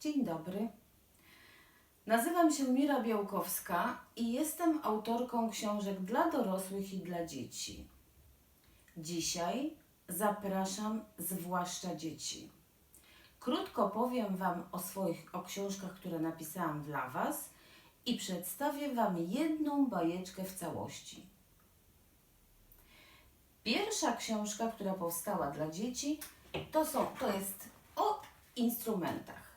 Dzień dobry. Nazywam się Mira Białkowska i jestem autorką książek dla dorosłych i dla dzieci. Dzisiaj zapraszam zwłaszcza dzieci. Krótko powiem Wam o swoich o książkach, które napisałam dla Was i przedstawię Wam jedną bajeczkę w całości. Pierwsza książka, która powstała dla dzieci, to, są, to jest o instrumentach.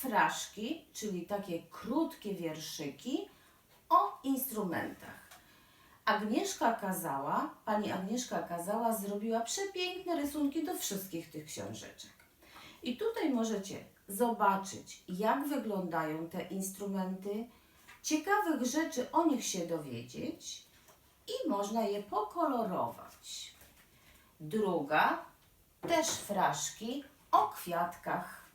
Fraszki, czyli takie krótkie wierszyki o instrumentach. Agnieszka Kazała, pani Agnieszka Kazała zrobiła przepiękne rysunki do wszystkich tych książeczek. I tutaj możecie zobaczyć, jak wyglądają te instrumenty, ciekawych rzeczy o nich się dowiedzieć i można je pokolorować. Druga, też fraszki o kwiatkach.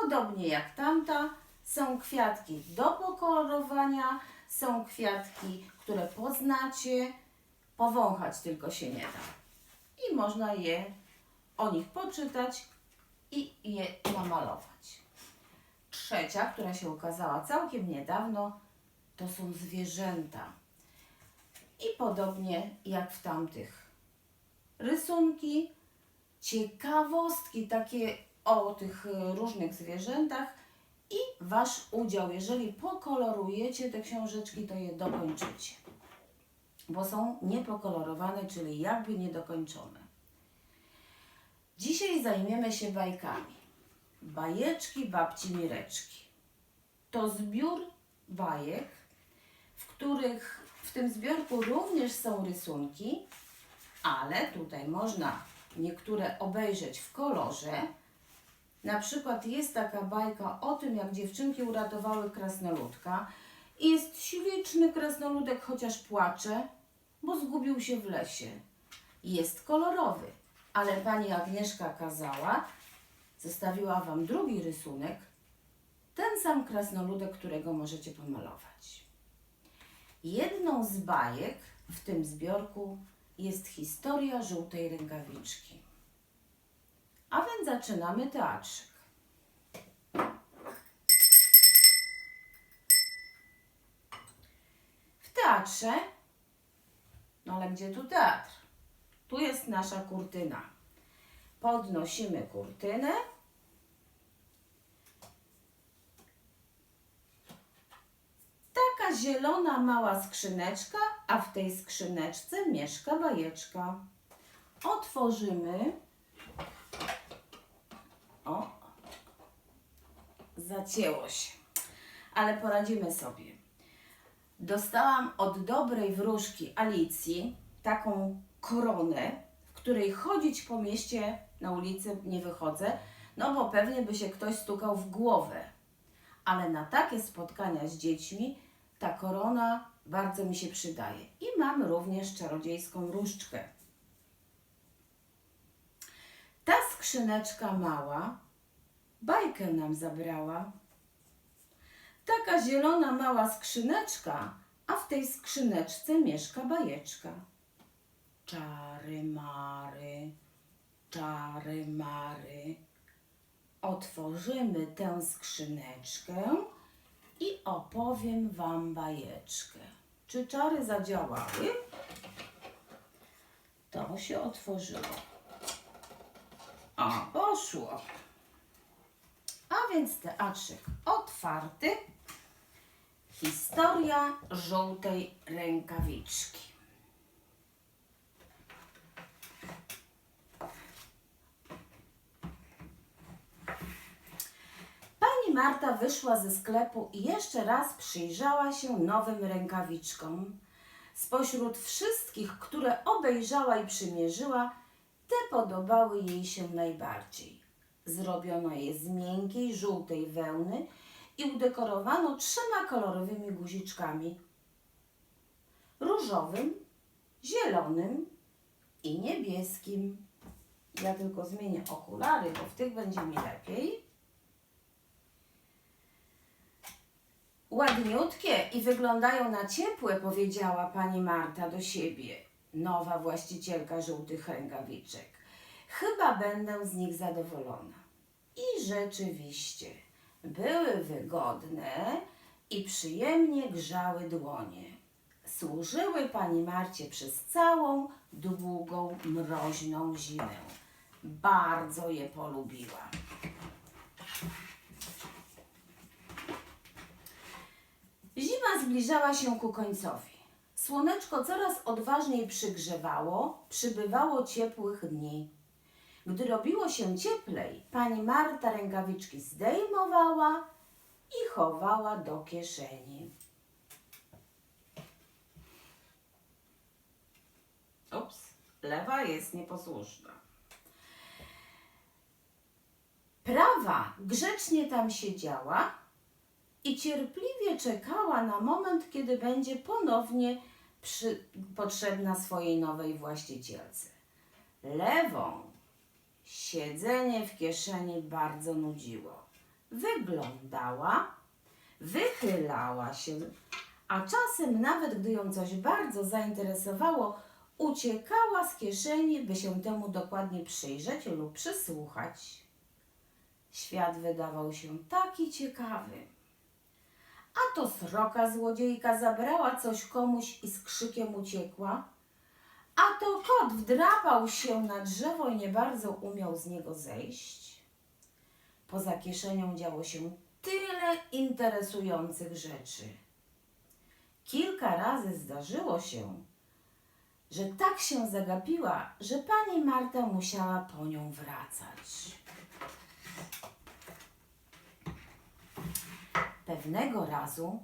Podobnie jak tamta, są kwiatki do pokolorowania, są kwiatki, które poznacie, powąchać tylko się nie da. I można je o nich poczytać i je namalować. Trzecia, która się ukazała całkiem niedawno, to są zwierzęta. I podobnie jak w tamtych rysunki, ciekawostki takie o tych e, różnych zwierzętach i Wasz udział. Jeżeli pokolorujecie te książeczki, to je dokończycie, bo są niepokolorowane, czyli jakby niedokończone. Dzisiaj zajmiemy się bajkami. Bajeczki babci Mireczki. To zbiór bajek, w których w tym zbiorku również są rysunki, ale tutaj można niektóre obejrzeć w kolorze. Na przykład jest taka bajka o tym, jak dziewczynki uratowały krasnoludka. Jest śliczny krasnoludek, chociaż płacze, bo zgubił się w lesie. Jest kolorowy, ale pani Agnieszka kazała, zostawiła Wam drugi rysunek, ten sam krasnoludek, którego możecie pomalować. Jedną z bajek w tym zbiorku jest historia żółtej rękawiczki. Zaczynamy teatrzyk. W teatrze, no ale gdzie tu teatr? Tu jest nasza kurtyna. Podnosimy kurtynę. Taka zielona mała skrzyneczka, a w tej skrzyneczce mieszka bajeczka. Otworzymy. Zacięło się, ale poradzimy sobie. Dostałam od dobrej wróżki Alicji taką koronę, w której chodzić po mieście na ulicy nie wychodzę, no bo pewnie by się ktoś stukał w głowę. Ale na takie spotkania z dziećmi ta korona bardzo mi się przydaje. I mam również czarodziejską różdżkę. Ta skrzyneczka mała bajkę nam zabrała. Taka zielona mała skrzyneczka, a w tej skrzyneczce mieszka bajeczka. Czary mary, czary mary. Otworzymy tę skrzyneczkę i opowiem Wam bajeczkę. Czy czary zadziałały? To się otworzyło. A, poszło. Więc teatrzyk otwarty. Historia żółtej rękawiczki. Pani Marta wyszła ze sklepu i jeszcze raz przyjrzała się nowym rękawiczkom. Spośród wszystkich, które obejrzała i przymierzyła, te podobały jej się najbardziej. Zrobiono je z miękkiej, żółtej wełny i udekorowano trzema kolorowymi guziczkami. Różowym, zielonym i niebieskim. Ja tylko zmienię okulary, bo w tych będzie mi lepiej. Ładniutkie i wyglądają na ciepłe, powiedziała pani Marta do siebie, nowa właścicielka żółtych rękawiczek. Chyba będę z nich zadowolona. I rzeczywiście, były wygodne i przyjemnie grzały dłonie. Służyły pani Marcie przez całą długą, mroźną zimę. Bardzo je polubiła. Zima zbliżała się ku końcowi. Słoneczko coraz odważniej przygrzewało, przybywało ciepłych dni. Gdy robiło się cieplej, pani Marta rękawiczki zdejmowała i chowała do kieszeni. Ups, lewa jest nieposłuszna. Prawa grzecznie tam siedziała i cierpliwie czekała na moment, kiedy będzie ponownie przy, potrzebna swojej nowej właścicielce. Lewą siedzenie w kieszeni bardzo nudziło. Wyglądała, wychylała się, a czasem nawet gdy ją coś bardzo zainteresowało, uciekała z kieszeni, by się temu dokładnie przyjrzeć lub przysłuchać. Świat wydawał się taki ciekawy. A to sroka złodziejka zabrała coś komuś i z krzykiem uciekła. A to kot wdrapał się na drzewo i nie bardzo umiał z niego zejść. Poza kieszenią działo się tyle interesujących rzeczy. Kilka razy zdarzyło się, że tak się zagapiła, że pani Marta musiała po nią wracać. Pewnego razu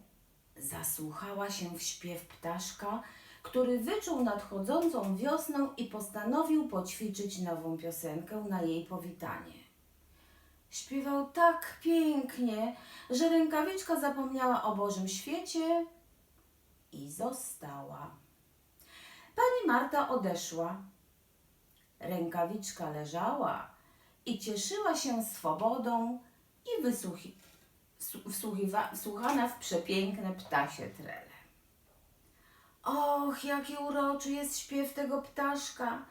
zasłuchała się w śpiew ptaszka, który wyczuł nadchodzącą wiosnę i postanowił poćwiczyć nową piosenkę na jej powitanie. Śpiewał tak pięknie, że rękawiczka zapomniała o Bożym świecie i została. Pani Marta odeszła. Rękawiczka leżała i cieszyła się swobodą i wysłuchi- wsu- wsłuchiwa- wsłuchana w przepiękne ptasie trele. Och, jaki uroczy jest śpiew tego ptaszka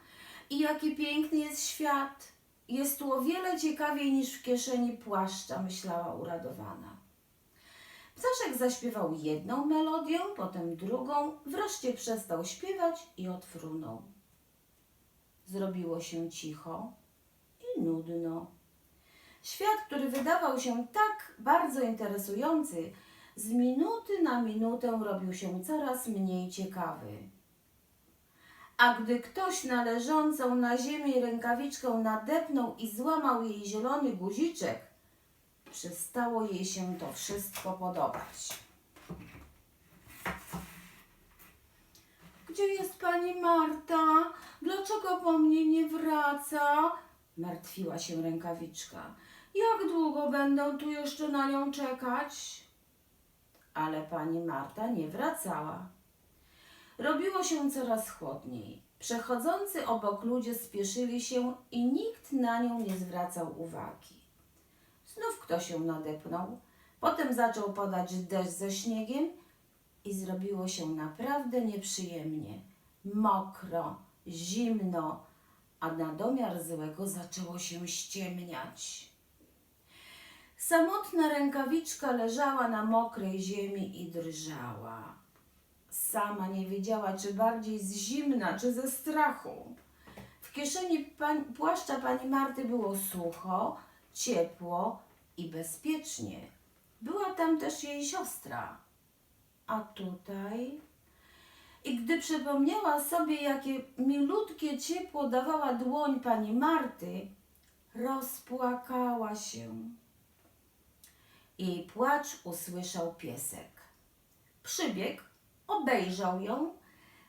i jaki piękny jest świat. Jest tu o wiele ciekawiej niż w kieszeni płaszcza, myślała uradowana. Ptaszek zaśpiewał jedną melodię, potem drugą, wreszcie przestał śpiewać i odfrunął. Zrobiło się cicho i nudno. Świat, który wydawał się tak bardzo interesujący, z minuty na minutę robił się coraz mniej ciekawy. A gdy ktoś na leżącą na ziemi rękawiczkę nadepnął i złamał jej zielony guziczek, przestało jej się to wszystko podobać. Gdzie jest pani Marta? Dlaczego po mnie nie wraca? Martwiła się rękawiczka. Jak długo będę tu jeszcze na nią czekać? Ale pani Marta nie wracała. Robiło się coraz chłodniej. Przechodzący obok ludzie spieszyli się i nikt na nią nie zwracał uwagi. Znów ktoś ją nadepnął, potem zaczął padać deszcz ze śniegiem i zrobiło się naprawdę nieprzyjemnie. Mokro, zimno, a na domiar złego zaczęło się ściemniać. Samotna rękawiczka leżała na mokrej ziemi i drżała. Sama nie wiedziała, czy bardziej z zimna, czy ze strachu. W kieszeni pań, płaszcza pani Marty było sucho, ciepło i bezpiecznie. Była tam też jej siostra. A tutaj? I gdy przypomniała sobie, jakie milutkie ciepło dawała dłoń pani Marty, rozpłakała się. Jej płacz usłyszał piesek. Przybiegł, obejrzał ją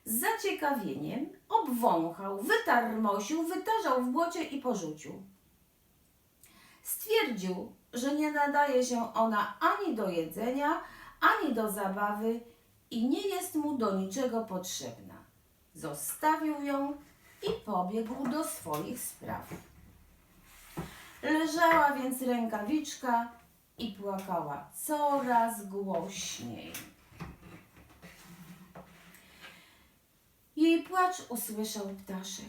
z zaciekawieniem, obwąchał, wytarmosił, wytarzał w błocie i porzucił. Stwierdził, że nie nadaje się ona ani do jedzenia, ani do zabawy i nie jest mu do niczego potrzebna. Zostawił ją i pobiegł do swoich spraw. Leżała więc rękawiczka i płakała coraz głośniej. Jej płacz usłyszał ptaszek.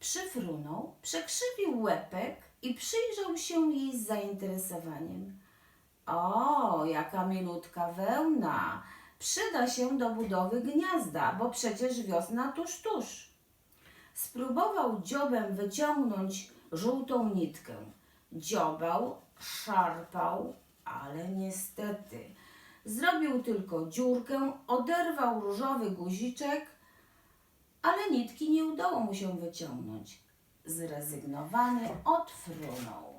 Przyfrunął, przekrzywił łepek i przyjrzał się jej z zainteresowaniem. O, jaka milutka wełna. Przyda się do budowy gniazda, bo przecież wiosna tuż, tuż. Spróbował dziobem wyciągnąć żółtą nitkę. Dziobał, szarpał, ale niestety. Zrobił tylko dziurkę, oderwał różowy guziczek, ale nitki nie udało mu się wyciągnąć. Zrezygnowany odfrunął.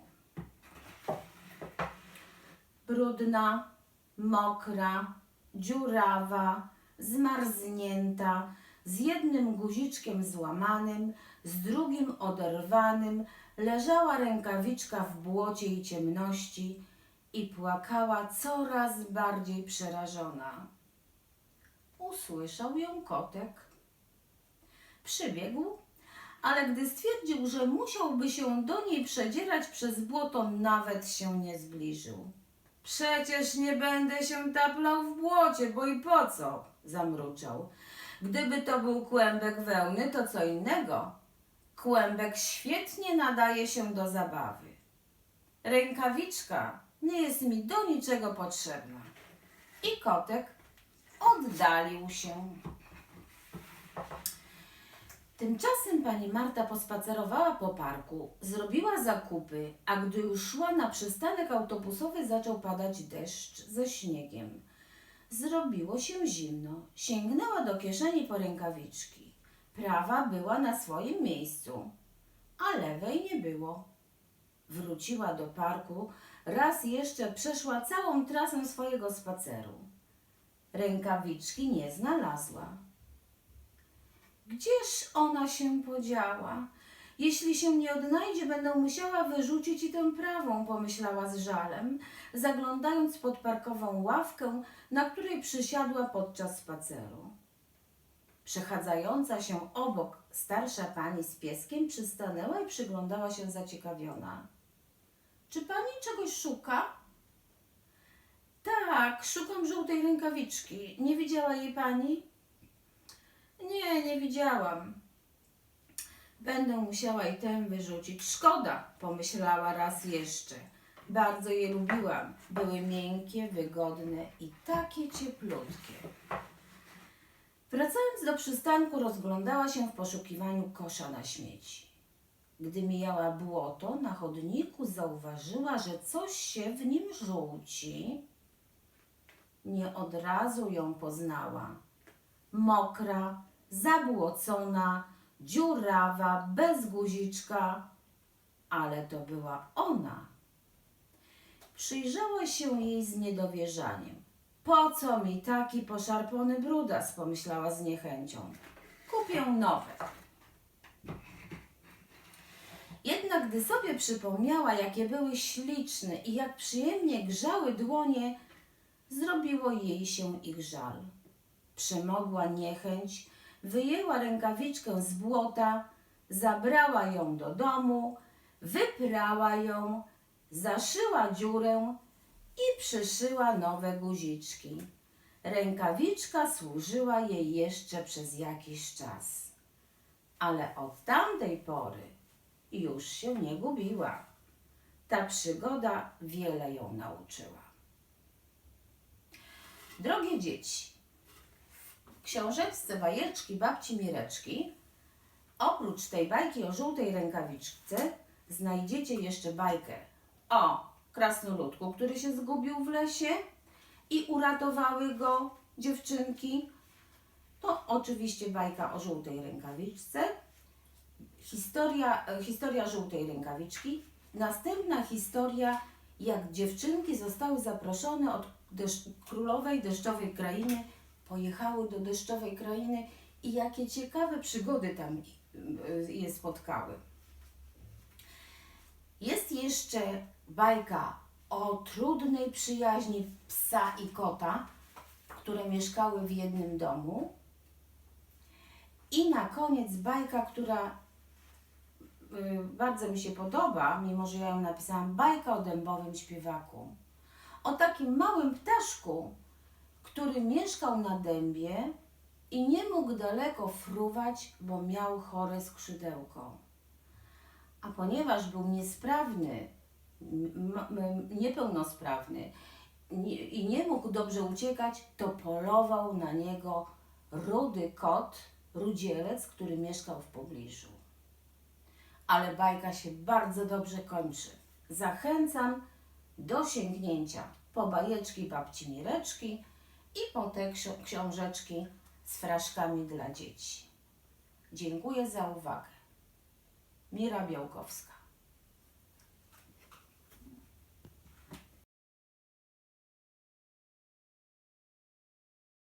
Brudna, mokra, dziurawa, zmarznięta, z jednym guziczkiem złamanym, z drugim oderwanym, leżała rękawiczka w błocie i ciemności i płakała coraz bardziej przerażona. Usłyszał ją kotek. Przybiegł, ale gdy stwierdził, że musiałby się do niej przedzierać przez błoto, nawet się nie zbliżył. Przecież nie będę się taplał w błocie, bo i po co? zamruczał. Gdyby to był kłębek wełny, to co innego. Kłębek świetnie nadaje się do zabawy. Rękawiczka nie jest mi do niczego potrzebna. I kotek oddalił się. Tymczasem pani Marta pospacerowała po parku, zrobiła zakupy, a gdy już szła na przystanek autobusowy, zaczął padać deszcz ze śniegiem. Zrobiło się zimno. Sięgnęła do kieszeni po rękawiczki. Prawa była na swoim miejscu, a lewej nie było. Wróciła do parku, raz jeszcze przeszła całą trasę swojego spaceru. Rękawiczki nie znalazła. Gdzież ona się podziała? Jeśli się nie odnajdzie, będę musiała wyrzucić i tę prawą, pomyślała z żalem, zaglądając pod parkową ławkę, na której przysiadła podczas spaceru. Przechadzająca się obok starsza pani z pieskiem przystanęła i przyglądała się zaciekawiona. Czy pani czegoś szuka? Tak, szukam żółtej rękawiczki. Nie widziała jej pani? Nie, nie widziałam. Będę musiała i tę wyrzucić. Szkoda, pomyślała raz jeszcze. Bardzo je lubiłam. Były miękkie, wygodne i takie cieplutkie. Wracając do przystanku, rozglądała się w poszukiwaniu kosza na śmieci. Gdy mijała błoto, na chodniku zauważyła, że coś się w nim żółci. Nie od razu ją poznała. Mokra, zabłocona, dziurawa, bez guziczka, ale to była ona. Przyjrzała się jej z niedowierzaniem. Po co mi taki poszarpany brudas, pomyślała z niechęcią. Kupię nowe. Gdy sobie przypomniała, jakie były śliczne i jak przyjemnie grzały dłonie, zrobiło jej się ich żal. Przemogła niechęć, wyjęła rękawiczkę z błota, zabrała ją do domu, wyprała ją, zaszyła dziurę i przyszyła nowe guziczki. Rękawiczka służyła jej jeszcze przez jakiś czas, ale od tamtej pory już się nie gubiła. Ta przygoda wiele ją nauczyła. Drogie dzieci, w książeczce bajeczki babci Mireczki oprócz tej bajki o żółtej rękawiczce znajdziecie jeszcze bajkę o krasnoludku, który się zgubił w lesie i uratowały go dziewczynki. To oczywiście bajka o żółtej rękawiczce. Historia, e, historia żółtej rękawiczki. Następna historia, jak dziewczynki zostały zaproszone od deszcz, królowej deszczowej krainy, pojechały do deszczowej krainy i jakie ciekawe przygody tam e, je spotkały. Jest jeszcze bajka o trudnej przyjaźni psa i kota, które mieszkały w jednym domu. I na koniec bajka, która bardzo mi się podoba, mimo że ja ją napisałam, bajka o dębowym śpiewaku. O takim małym ptaszku, który mieszkał na dębie i nie mógł daleko fruwać, bo miał chore skrzydełko. A ponieważ był niesprawny, niepełnosprawny nie, i nie mógł dobrze uciekać, to polował na niego rudy kot, rudzielec, który mieszkał w pobliżu. Ale bajka się bardzo dobrze kończy. Zachęcam do sięgnięcia po bajeczki babci Mireczki i po te ksio- książeczki z fraszkami dla dzieci. Dziękuję za uwagę. Mira Białkowska.